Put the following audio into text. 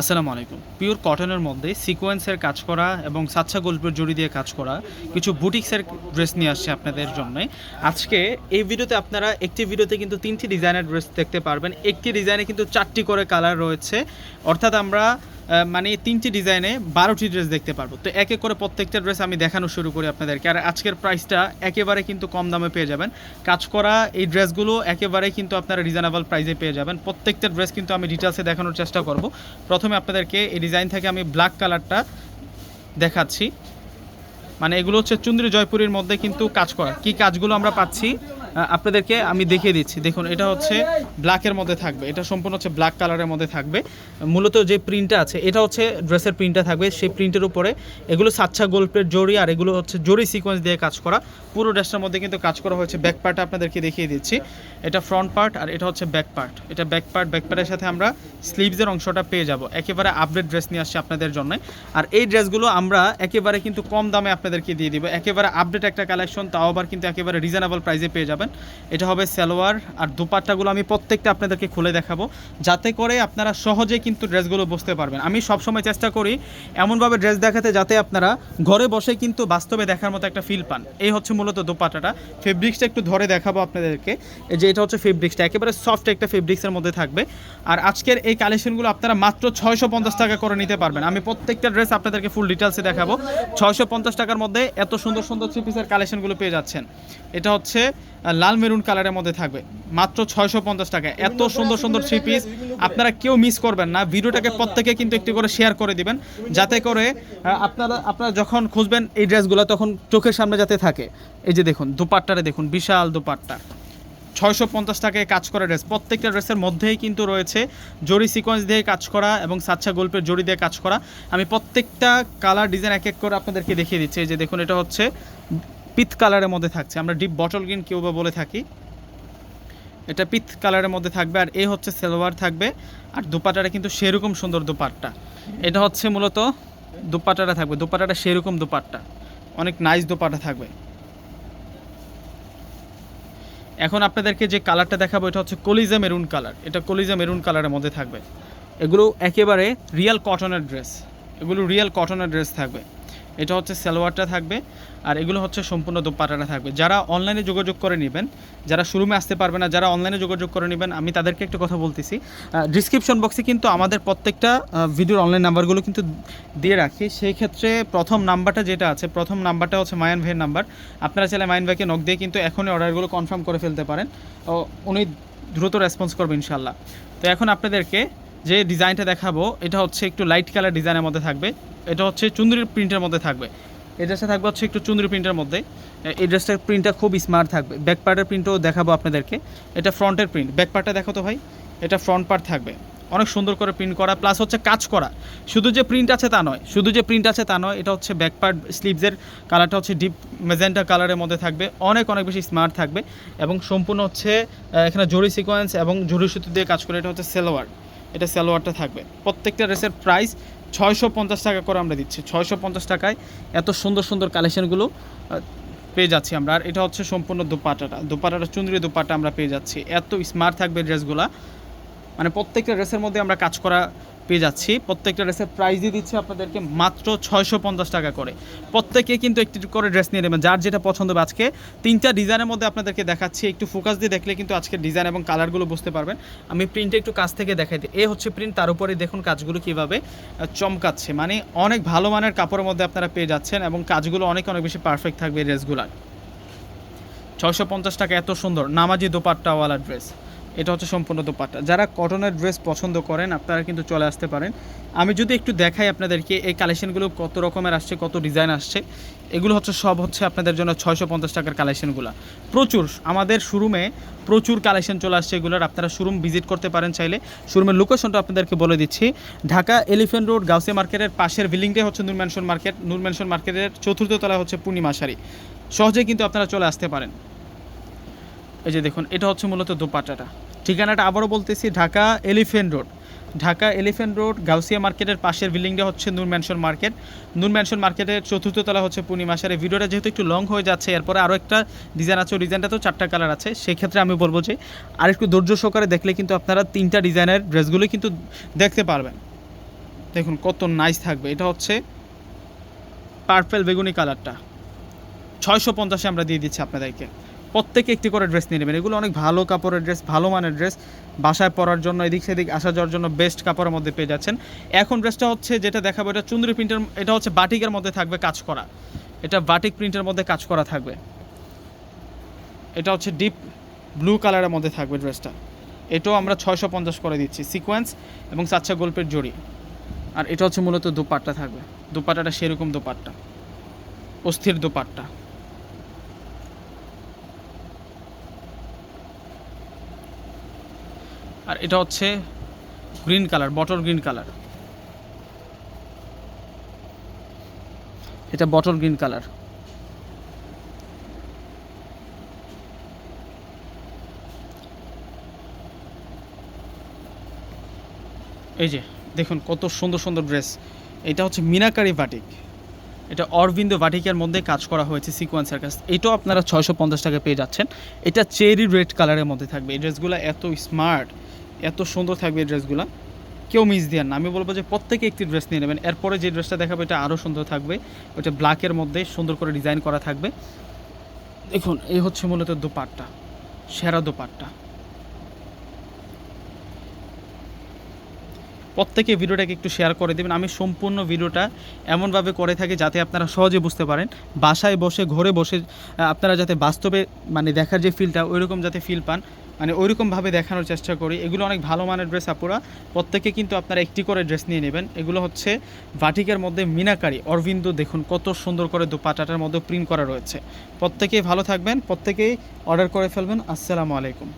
আসসালামু আলাইকুম। পিওর কটনের মধ্যে সিকোয়েন্সের কাজ করা এবং সাচ্ছা গল্পের জড়ি দিয়ে কাজ করা কিছু বুটিক্সের ড্রেস নিয়ে আসছে আপনাদের জন্য। আজকে এই ভিডিওতে আপনারা একটি ভিডিওতে কিন্তু তিনটি ডিজাইনের ড্রেস দেখতে পারবেন। একটি ডিজাইনে কিন্তু চারটি করে কালার রয়েছে। অর্থাৎ আমরা মানে তিনটি ডিজাইনে বারোটি ড্রেস দেখতে পারব। তো এক করে প্রত্যেকটা ড্রেস আমি দেখানো শুরু করি আপনাদেরকে। আর আজকের প্রাইসটা একেবারে কিন্তু কম দামে পেয়ে যাবেন। কাজ করা এই ড্রেসগুলো একেবারে কিন্তু আপনারা রিজনেবল প্রাইসে পেয়ে যাবেন। প্রত্যেকটা ড্রেস কিন্তু আমি ডিটেলসে দেখানোর চেষ্টা করব। প্রথমে আপনাদেরকে এই ডিজাইন থেকে আমি ব্ল্যাক কালারটা দেখাচ্ছি। মানে এগুলো হচ্ছে চুন্দ্রী জয়পুরের মধ্যে কিন্তু কাজ করা। কি কাজগুলো আমরা পাচ্ছি? আপনাদেরকে আমি দেখিয়ে দিচ্ছি। দেখুন, এটা হচ্ছে ব্ল্যাকের মধ্যে থাকবে। এটা সম্পূর্ণ হচ্ছে ব্ল্যাক কালারের মধ্যে থাকবে। মূলত যে প্রিন্টটা আছে, এটা হচ্ছে ড্রেসের প্রিন্টটা থাকবে। সেই প্রিন্টের উপরে এগুলো সাচ্চা গল্পের জড়ি আর এগুলো হচ্ছে জড়ি সিকোয়েন্স দিয়ে কাজ করা। পুরো ড্রেসটার মধ্যে কিন্তু কাজ করা হয়েছে। ব্যাক পার্ট আপনাদেরকে দেখিয়ে দিচ্ছি। এটা ফ্রন্ট পার্ট আর এটা হচ্ছে ব্যাক পার্ট এটা ব্যাক পার্ট ব্যাক পার্টের সাথে আমরা স্লিভসের অংশটা পেয়ে যাব। একেবারে আপডেট ড্রেস নিয়ে আসছি আপনাদের জন্য। আর এই ড্রেসগুলো আমরা একেবারে কিন্তু কম দামে আপনাদেরকে দিয়ে দিব। একেবারে আপডেট একটা কালেকশন তাও আবার কিন্তু একেবারে রিজনেবল প্রাইসে পেয়ে যাবেন। এটা হবে সালোয়ার আর দুপাট্টাগুলো আমি প্রত্যেকটা আপনাদেরকে খুলে দেখাবো। যাতে করে আপনারা সহজে কিন্তু ড্রেসগুলো বুঝতে পারবেন। আমি সবসময় চেষ্টা করি এমনভাবে ড্রেস দেখাতে যাতে আপনারা ঘরে বসে কিন্তু বাস্তবে দেখার মতো একটা ফিল পান। এই হচ্ছে মূলত দোপাট্টাটা। ফেব্রিক্সটা একটু ধরে দেখাবো আপনাদেরকে। যে এটা হচ্ছে ফেব্রিক্সটা একেবারে সফট একটা ফেব্রিক্সের মধ্যে থাকবে। আর আজকের এই কালেকশনগুলো আপনারা মাত্র ছয়শো পঞ্চাশ টাকা করে নিতে পারবেন। আমি প্রত্যেকটা ড্রেস আপনাদেরকে ফুল ডিটেলসে দেখাবো। ছয়শো পঞ্চাশ টাকার মধ্যে এত সুন্দর সুন্দর থ্রি পিসের কালেকশনগুলো পেয়ে যাচ্ছেন। এটা হচ্ছে লাল মেরুন কালারের মধ্যে থাকবে। মাত্র ছয়শো পঞ্চাশ টাকা। এত সুন্দর সুন্দর থ্রি পিস আপনারা কেউ মিস করবেন না। ভিডিওটাকে প্রত্যেকে কিন্তু একটি করে শেয়ার করে দিবেন। যাতে করে আপনারা আপনারা যখন খুঁজবেন এই ড্রেসগুলো তখন চোখের সামনে যাতে থাকে। এই যে দেখুন দুপাট্টারে দেখুন বিশাল দুপাট্টা। ছয়শো পঞ্চাশ টাকায় কাজ করা ড্রেস প্রত্যেকটা ড্রেসের মধ্যেই কিন্তু রয়েছে জরি সিকোয়েন্স দিয়ে কাজ করা এবং সাচ্চা গল্পের জড়ি দিয়ে কাজ করা। আমি প্রত্যেকটা কালার ডিজাইন এক এক করে আপনাদেরকে দেখিয়ে দিচ্ছি। এই যে দেখুন এটা হচ্ছে পিত কালারের মধ্যে থাকছে। আমরা ডিপ বটল গ্রিন কেউ বা বলে থাকি। এটা পিত কালারের মধ্যে থাকবে আর এ হচ্ছে সেলোয়ার থাকবে। আর দুপাটাটা কিন্তু সেরকম সুন্দর দুপাট্টা। এটা হচ্ছে মূলত দুপাটাটা থাকবে। দুপাটাটা সেরকম দুপাট্টা। অনেক নাইস দুপাটা থাকবে। এখন আপনাদেরকে যে কালারটা দেখাবো, এটা হচ্ছে কলিজা মেরুন কালার এটা কলিজা মেরুন কালারের মধ্যে থাকবে। এগুলো একেবারে রিয়েল কটনের ড্রেস এগুলো রিয়েল কটনের ড্রেস থাকবে। এটা হচ্ছে সালোয়ারটা থাকবে আর এগুলো হচ্ছে সম্পূর্ণ দোপাটাটা থাকবে। যারা অনলাইনে যোগাযোগ করে নেবেন, যারা শোরুমে আসতে পারবে না, যারা অনলাইনে যোগাযোগ করে নেবেন, আমি তাদেরকে একটা কথা বলতেছি। ডিসক্রিপশন বক্সে কিন্তু আমাদের প্রত্যেকটা ভিডিওর অনলাইন নাম্বারগুলো কিন্তু দিয়ে রাখি। সেই ক্ষেত্রে প্রথম নাম্বারটা যেটা আছে, প্রথম নাম্বারটা হচ্ছে মায়ান ভাইয়ের নাম্বার। আপনারা চাইলে মায়ান ভাইকে নক দিয়ে কিন্তু এখনই অর্ডারগুলো কনফার্ম করে ফেলতে পারেন। উনি দ্রুত রেসপন্স করবে ইনশাল্লাহ তো এখন আপনাদেরকে যে ডিজাইনটা দেখাবো, এটা হচ্ছে একটু লাইট কালার ডিজাইনের মধ্যে থাকবে। এটা হচ্ছে চুন্দরি প্রিন্টের মধ্যে থাকবে। এই ড্রেসটা থাকবে হচ্ছে একটু চুন্দরি প্রিন্টের মধ্যে। এই ড্রেসটার প্রিন্টটা খুব স্মার্ট থাকবে। ব্যাক পার্টের প্রিন্টও দেখাবো আপনাদেরকে। এটা ফ্রন্টের প্রিন্ট ব্যাক পার্টটা দেখো তো ভাই, এটা ফ্রন্ট পার্ট থাকবে। অনেক সুন্দর করে প্রিন্ট করা প্লাস হচ্ছে কাজ করা। শুধু যে প্রিন্ট আছে তা নয়, শুধু যে প্রিন্ট আছে তা নয়, এটা হচ্ছে ব্যাক পার্ট স্লিভসের কালারটা হচ্ছে ডিপ মেজেন্টা কালারের মধ্যে থাকবে। অনেক অনেক বেশি স্মার্ট থাকবে। এবং সম্পূর্ণ হচ্ছে এখানে জরি সিকোয়েন্স এবং জরি সুতো দিয়ে কাজ করে, এটা হচ্ছে সেলোয়ার। এটা সালোয়ারটা থাকবে। প্রত্যেকটা ড্রেসের প্রাইস ছয়শো পঞ্চাশ টাকা করে আমরা দিচ্ছি। ছয়শো পঞ্চাশ টাকায় এত সুন্দর সুন্দর কালেকশানগুলো পেয়ে যাচ্ছি আমরা। আর এটা হচ্ছে সম্পূর্ণ দুপাটাটা। দুপাটাটা চুন্দ্রি দুপাটা আমরা পেয়ে যাচ্ছি। এত স্মার্ট থাকবে ড্রেসগুলা। মানে প্রত্যেকটা ড্রেসের মধ্যে আমরা কাজ করা পেয়ে যাচ্ছি। প্রত্যেকটা ড্রেসের প্রাইস দিয়ে দিচ্ছি আপনাদেরকে মাত্র ছয়শো পঞ্চাশ টাকা করে। প্রত্যেকে কিন্তু একটি করে ড্রেস নিয়ে নেবেন। যার যেটা পছন্দ হবে আজকে, তিনটা ডিজাইনের মধ্যে আপনাদেরকে দেখাচ্ছি। একটু ফোকাস দিয়ে দেখলে কিন্তু আজকে ডিজাইন এবং কালারগুলো বুঝতে পারবেন। আমি প্রিন্টে একটু কাছ থেকে দেখাই দিই। এ হচ্ছে প্রিন্ট তার উপরে দেখুন কাজগুলো কীভাবে চমকাচ্ছে। মানে অনেক ভালো মানের কাপড়ের মধ্যে আপনারা পেয়ে যাচ্ছেন এবং কাজগুলো অনেক অনেক বেশি পারফেক্ট থাকবে এই ড্রেসগুলার ছয়শো পঞ্চাশ টাকা, এত সুন্দর। নামাজি দোপাট্টাওয়ালা ড্রেস এটা হচ্ছে সম্পূর্ণ দোপাট্টা। যারা কটনের ড্রেস পছন্দ করেন, আপনারা কিন্তু চলে আসতে পারেন। আমি যদি একটু দেখাই আপনাদেরকে, এই কালেকশনগুলো কত রকমের আসছে, কত ডিজাইন আসছে, এগুলো হচ্ছে সব হচ্ছে আপনাদের জন্য ছয়শো পঞ্চাশ টাকার কালেকশনগুলো প্রচুর, আমাদের শোরুমে প্রচুর কালেকশন চলে আসছে এগুলোর, আপনারা শোরুম ভিজিট করতে পারেন চাইলে। শোরুমের লোকেশনটা আপনাদেরকে বলে দিচ্ছি। ঢাকা এলিফেন্ট রোড গাউসে মার্কেটের পাশের বিল্ডিংটাই হচ্ছে নূর মার্কেট নূর মার্কেটের চতুর্থ তলা হচ্ছে পূর্ণিমা শাড়ি সহজেই কিন্তু আপনারা চলে আসতে পারেন। এই যে দেখুন, এটা হচ্ছে মূলত দোপাট্টাটা। ঠিকানাটা আবারও বলতেছি, Dhaka elephant road. Dhaka elephant road, Gausia মার্কেটের পাশের বিল্ডিংটা হচ্ছে Noor mansion market. Noor mansion মার্কেটের চতুর্থ তলা হচ্ছে পূর্ণিমাসার এই ভিডিওটা যেহেতু একটু লং হয়ে যাচ্ছে, এরপরে আরও একটা ডিজাইন আছে, ওই ডিজাইনটা তো চারটা কালার আছে সেই ক্ষেত্রে আমি বলব যে আর একটু ধৈর্য সহকারে দেখলে কিন্তু আপনারা তিনটা ডিজাইনের ড্রেসগুলো কিন্তু দেখতে পারবেন। দেখুন কত নাইস থাকবে। এটা হচ্ছে পার্পেল বেগুনি কালারটা ছয়শো পঞ্চাশে আমরা দিয়ে দিচ্ছি আপনাদেরকে। প্রত্যেকে একটি করে ড্রেস নিয়ে নেবেন। এগুলো অনেক ভালো কাপড়ের ড্রেস ভালো মানের ড্রেস বাসায় পরার জন্য, এদিক সেদিক আসা যাওয়ার জন্য বেস্ট কাপড়ের মধ্যে পেয়ে যাচ্ছেন। এখন ড্রেসটা হচ্ছে যেটা দেখাবো, এটা চুন্দ্রি প্রিন্টের এটা হচ্ছে বাটিকের মধ্যে থাকবে কাজ করা। এটা বাটিক প্রিন্টের মধ্যে কাজ করা থাকবে। এটা হচ্ছে ডিপ ব্লু কালারের মধ্যে থাকবে ড্রেসটা এটাও আমরা ছয়শো পঞ্চাশ করে দিচ্ছি সিকোয়েন্স এবং সাচ্চা গল্পের জড়ি। আর এটা হচ্ছে মূলত দুপাট্টা থাকবে। দুপাট্টাটা সেরকম দুপাট্টা। অস্থির দুপাট্টা। আর এটা হচ্ছে green colour, bottle green colour. এটা বটল গ্রিন কালার। এই যে, দেখুন কত সুন্দর সুন্দর ড্রেস। এটা হচ্ছে মিনাকারি বাটিক। এটা অরবিন্দ বাটিকের মধ্যে কাজ করা হয়েছে সিকোয়েন্সের কাজ। এটাও আপনারা ছয়শো পঞ্চাশ টাকা পেয়ে যাচ্ছেন। এটা চেরি রেড কালারের মধ্যে থাকবে। এই ড্রেসগুলো এত স্মার্ট। এত সুন্দর থাকবে এই ড্রেসগুলো। কেউ মিস দেন না। আমি বলব যে প্রত্যেকে একটি ড্রেস নিয়ে নেবেন। এরপরে যে ড্রেসটা দেখাবো, এটা আরও সুন্দর থাকবে। ওটা ব্ল্যাকের মধ্যে সুন্দর করে ডিজাইন করা থাকবে। দেখুন, এই হচ্ছে মূলত দোপাট্টা, সেরা দোপাট্টা। প্রত্যেকে ভিডিওটাকে একটু শেয়ার করে দেবেন। আমি সম্পূর্ণ ভিডিওটা এমনভাবে করে থাকি যাতে আপনারা সহজে বুঝতে পারেন। বাসায় বসে, ঘরে বসে আপনারা যাতে বাস্তবে মানে দেখার যে ফিলটা ওইরকম যাতে ফিল পান। মানে ওইরকমভাবে দেখানোর চেষ্টা করি। এগুলো অনেক ভালো মানের ড্রেস আপুরা। প্রত্যেকে কিন্তু আপনারা একটি করে ড্রেস নিয়ে নেবেন। এগুলো হচ্ছে ভাটিকের মধ্যে মিনাকারি, অরবিন্দ দেখুন কত সুন্দর করে দুপাটাটার মধ্যে প্রিন্ট করা রয়েছে। প্রত্যেকেই ভালো থাকবেন, প্রত্যেকেই অর্ডার করে ফেলবেন। আসসালামু আলাইকুম।